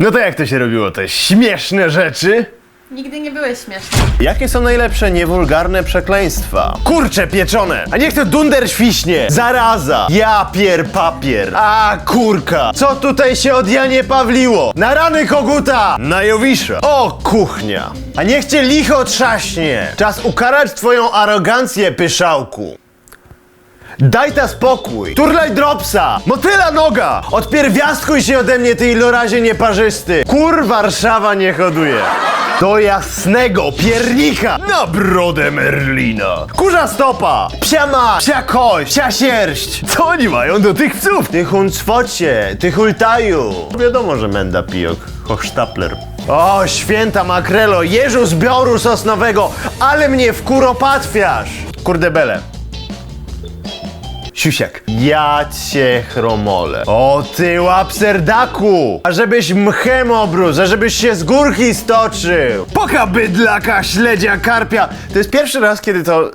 No to jak to się robiło? Te śmieszne rzeczy? Nigdy nie byłeś śmieszny. Jakie są najlepsze niewulgarne przekleństwa? Kurcze pieczone! A niech to dunder świśnie! Zaraza! Ja pier papier! A kurka! Co tutaj się od Janie Pawliło? Na rany koguta! Na Jowisza! O kuchnia! A niech cię licho trzaśnie! Czas ukarać twoją arogancję, pyszałku! Daj ta spokój! Turlaj dropsa! Motyla noga! Odpierwiastkuj się ode mnie, ty ilorazie nieparzysty! Kur Warszawa nie hoduje! Do jasnego piernika na brodę Merlina! Kurza stopa! Psia ma! Psia kość! Psia sierść! Co oni mają do tych psów? Ty huncwocie! Ty hultaju! Wiadomo, że menda pijok. Hochsztapler. O, święta makrelo! Jeżu zbioru sosnowego! Ale mnie wkuropatwiasz! Kurde bele. Siusiak. Ja cię chromole. O ty łapserdaku! A żebyś mchem obrósł, a żebyś się z górki stoczył. Poka bydlaka, śledzia, karpia. To jest pierwszy raz, kiedy to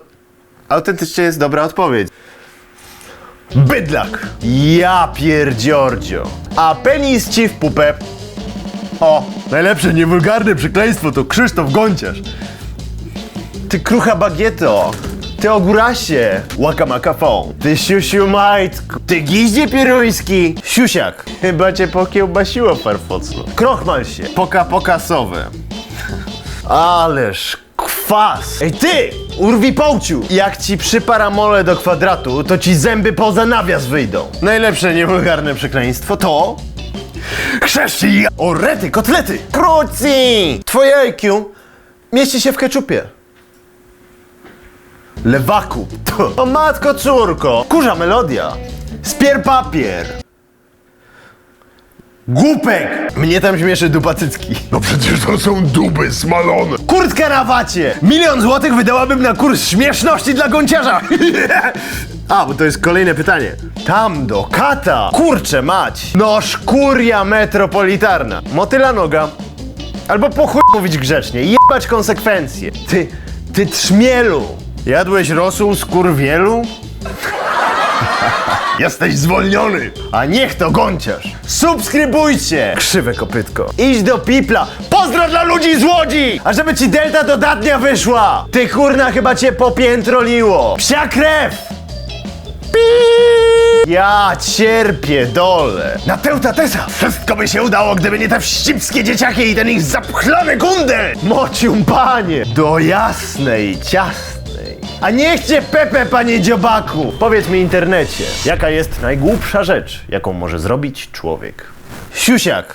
autentycznie jest dobra odpowiedź. Bydlak. Ja pierdziordzio. A penis ci w pupę. O, najlepsze niewulgarne przekleństwo to Krzysztof Gonciarz. Ty krucha bagieto! Ty ogórasie! Łakamaka Ty siusiu majtku! Ty giździe pieruński! Siusiak! Chyba cię pokiełbasiło farfocno. Krochmal się! Poka pokasowe. Ależ kwas! Ej ty! Urwi połciu! Jak ci przyparamole do kwadratu, to ci zęby poza nawias wyjdą. Najlepsze niewulgarne przekleństwo to... Chrześci! O rety, kotlety! Kruci! Twoje IQ mieści się w keczupie. Lewaku. To, o matko córko. Kurza melodia. Spier papier. Głupek. Mnie tam śmieszy dupa cycki. No przecież to są duby smalone. Kurtka na wacie. Milion złotych wydałabym na kurs śmieszności dla gąciarza. A, bo to jest kolejne pytanie. Tam do kata. Kurczę mać. No szkuria metropolitarna. Motyla noga. Albo po chuj mówić grzecznie. Jebać konsekwencje. Ty, ty trzmielu. Jadłeś rosół z kurwielu? Jesteś zwolniony. A niech to gąciarz! Subskrybujcie! Krzywe kopytko. Idź do pipla! Pozdro dla ludzi z Łodzi! A żeby ci delta dodatnia wyszła! Ty kurna chyba cię popiętroliło! Psia krew! Pi! Ja cierpię dole! Na teuta tesa! Wszystko by się udało, gdyby nie te wścibskie dzieciaki i ten ich zapchlany kundel. Mocium panie! Do jasnej, ciasnej. A niech cię Pepe, panie dziobaku! Powiedz mi internecie, jaka jest najgłupsza rzecz, jaką może zrobić człowiek? Siusiak,